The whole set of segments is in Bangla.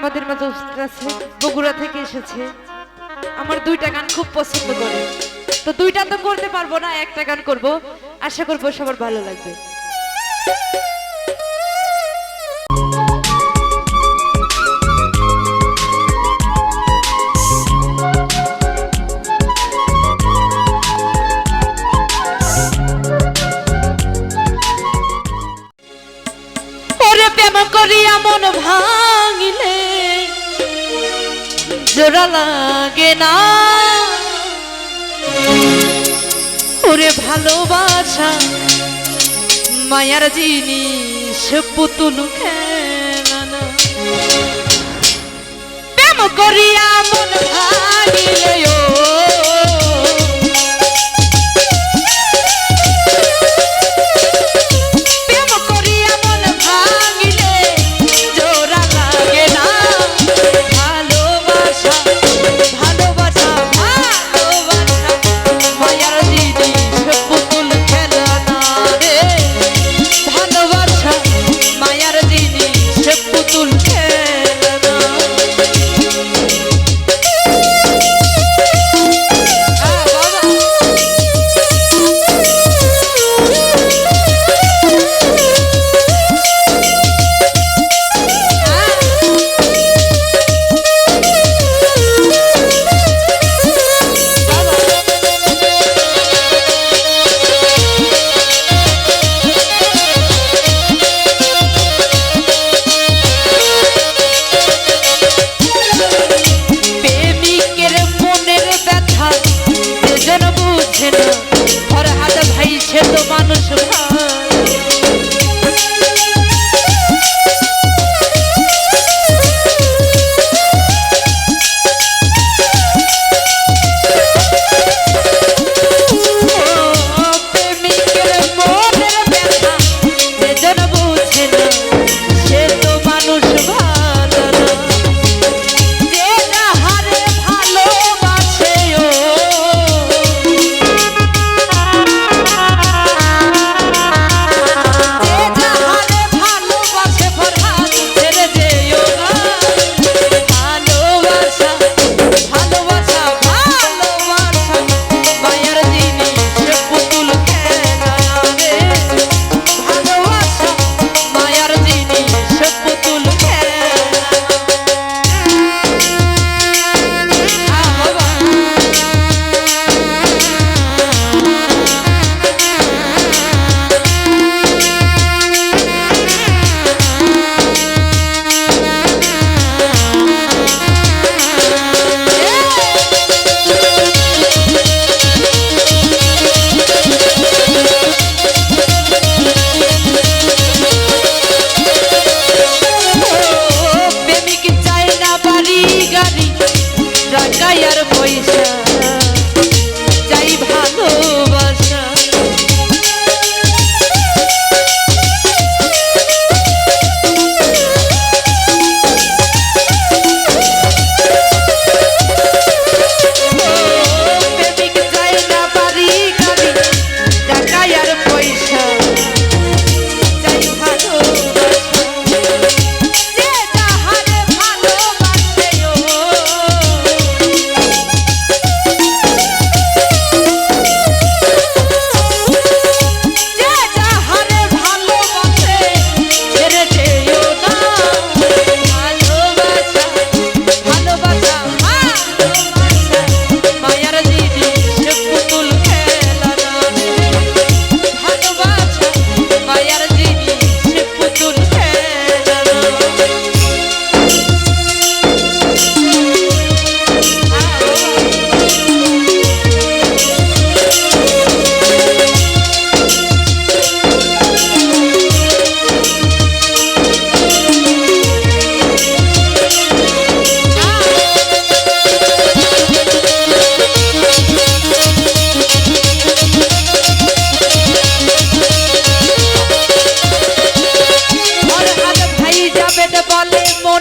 আমাদের মাঝে আছে, বগুড়া থেকে এসেছে। আমার দুইটা গান খুব পছন্দ করে। তো দুইটা তো করতে পারব না, একটা গান করব। আশা করব সবার ভালো লাগবে। জোড়া লাগে না। ওরে ভালোবাসা মায়ার জিনিস পুতুল খেলানা প্রেম করিয়া মনে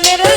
poner